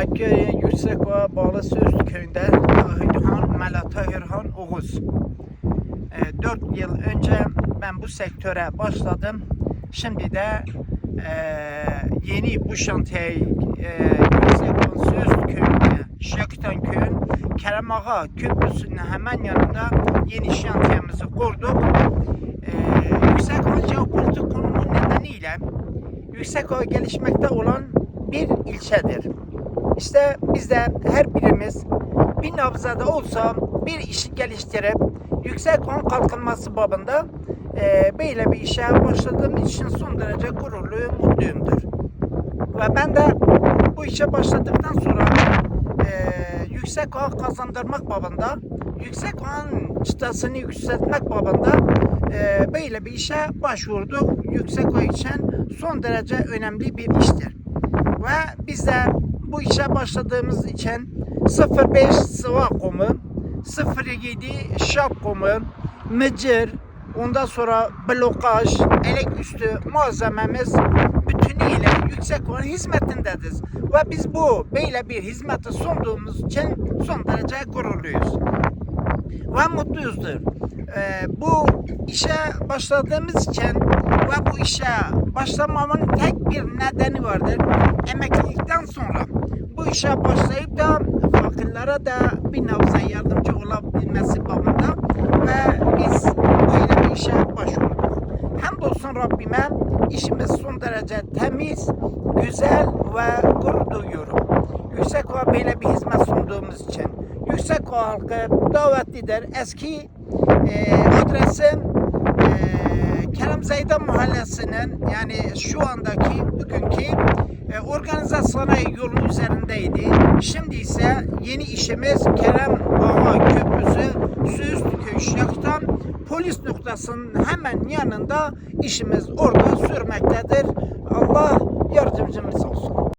Hakkari Yüksekova bağlı Söğütlü köyünde Tahirhan Mela Tahirhan Oğuz. 4 yıl önce ben bu sektöre başladım. Şimdi de e, yeni bu şantiyeyi e, Yüksekova Söğütlü köyünde Şaktan köyün Kerem Ağa Köprüsü'nün hemen yanında yeni şantiyemizi kurduk. E, Yüksekova jeopolitik konumu nedeniyle Yüksekova gelişmekte olan bir ilçedir. İşte biz de her birimiz bir nabzada olsa bir işi geliştirip yüksek on kalkınması babında e, böyle bir işe başladığım için son derece gururluyum, mutluyumdur. Ve ben de bu işe başladıktan sonra e, yüksek ağ kazandırmak babında, yüksek ağın çıtasını yükseltmek babında e, böyle bir işe başvurduk. Yüksek ağ için son derece önemli bir iştir. Ve biz de bu işe başladığımız için 05 sıva kumu, 07 şap kumu, mıcır, ondan sonra blokaj, elek üstü malzememiz bütünüyle yüksek olan hizmetindedir. Ve biz bu böyle bir hizmeti sunduğumuz için son derece gururluyuz. Ve mutluyuzdur. Ee, bu işe başladığımız için ve bu işe başlamamın tek bir nedeni vardır. Emeklilikten sonra işe başlayıp da fakirlere de bir nebze yardımcı olabilmesi babında ve biz böyle bir işe başvurduk. Hamdolsun Rabbime işimiz son derece temiz, güzel ve gurur duyuyorum. Yüksek Oğa böyle bir hizmet sunduğumuz için. Yüksek Oğa halkı davetlidir. Eski e, adresim e, Kerem Zeydan Mahallesi'nin yani şu andaki bugünkü organize sanayi yolun üzerindeydi. Şimdi ise yeni işimiz Kerem Ağa Köprüsü Söğütlüköy Şak'tan polis noktasının hemen yanında işimiz orada sürmektedir.